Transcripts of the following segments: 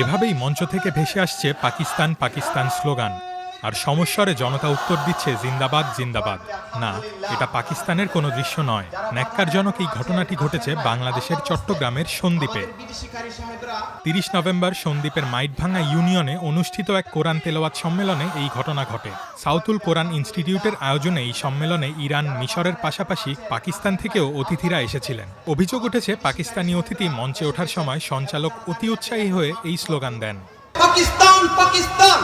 এভাবেই মঞ্চ থেকে ভেসে আসছে পাকিস্তান পাকিস্তান স্লোগান। আর সমস্বরে জনতা উত্তর দিচ্ছে, জিন্দাবাদ জিন্দাবাদ। না, এটা পাকিস্তানের কোনো দৃশ্য নয়। ন্যাক্কারজনক এই ঘটনাটি ঘটেছে বাংলাদেশের চট্টগ্রামের সন্দ্বীপে। তিরিশ নভেম্বর সন্দ্বীপের মাইটভাঙ্গা ইউনিয়নে অনুষ্ঠিত এক কোরআন তেলাওয়াত সম্মেলনে এই ঘটনা ঘটে। সাউথুল কোরআন ইনস্টিটিউটের আয়োজনে এই সম্মেলনে ইরান মিশরের পাশাপাশি পাকিস্তান থেকেও অতিথিরা এসেছিলেন। অভিযোগ উঠেছে, পাকিস্তানি অতিথি মঞ্চে ওঠার সময় সঞ্চালক অতি উৎসাহী হয়ে এই স্লোগান দেন। পাকিস্তান পাকিস্তান।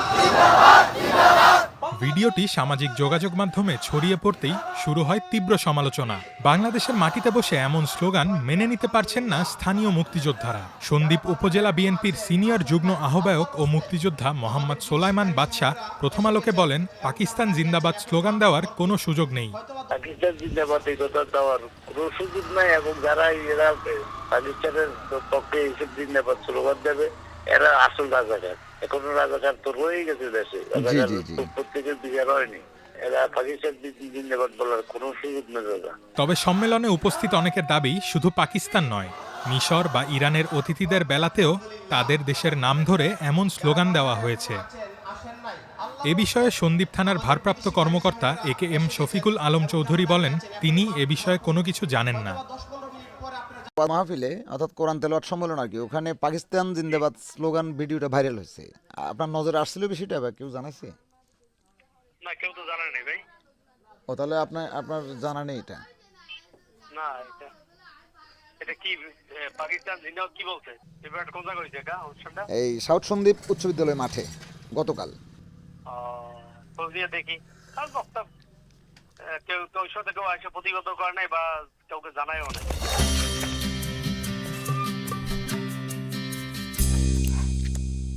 ভিডিওটি সামাজিক যোগাযোগ মাধ্যমে ছড়িয়ে পড়তেই শুরু হয় তীব্র সমালোচনা। বাংলাদেশের মাটিতে বসে এমন স্লোগান মেনে নিতে পারছেন না স্থানীয় মুক্তিযোদ্ধারা। সন্দ্বীপ উপজেলা বিএনপির সিনিয়র যুগ্ম আহ্বায়ক ও মুক্তিযোদ্ধা মোহাম্মদ সোলাইমান বাদশাহ প্রথম আলোকে বলেন পাকিস্তান জিন্দাবাদ স্লোগান দেওয়ার কোনো সুযোগ নেই। পাকিস্তান জিন্দাবাদ এই কথা দেওয়ার কোনো সুযোগ নাই এবং যারা এরা পাকিস্তানের পক্ষে এইসব জিন্দাবাদ স্লোগান দেবে। এরা আসল রাজাকার। এখনও রাজাকার তো রয়ে গেছে দেশে। প্রত্যেকের বিচার হয়নি। এরা পাকিস্তান জিন্দাবাদ বলার কোনো সুযোগ নেই দাদা তবে সম্মেলনে উপস্থিত অনেকের দাবি শুধু পাকিস্তান নয় মিশর বা ইরানের অতিথিদের বেলাতেও তাদের দেশের নাম ধরে এমন স্লোগান দেওয়া হয়েছে। এ বিষয়ে সন্দীপ থানার ভারপ্রাপ্ত কর্মকর্তা A K M Shafiqul Alam Chowdhury বলেন তিনি এ বিষয়ে কোনো কিছু জানেন না। মাহফিলে অর্থাৎ কোরআন তেলাওয়াত সম্মেলন আর কি ওখানে পাকিস্তান জিন্দাবাদ স্লোগান ভিডিওটা ভাইরাল হয়েছে। আপনার নজরে আসছিল বিষয়টা বা কেউ জানাইছে? না কেউ তো জানে নেই ভাই। ও তাহলে আপনার আপনার জানা নেই এটা? না এটা কি পাকিস্তান জিন্দাবাদ কি এই সাউথ সন্দীপ উচ্চ বিদ্যালয় মাঠে গতকাল। দেখি। কেউ কেউ সাথে কেউ এসে প্রতিগত করে নাই বা কাউকে জানাইও নাই।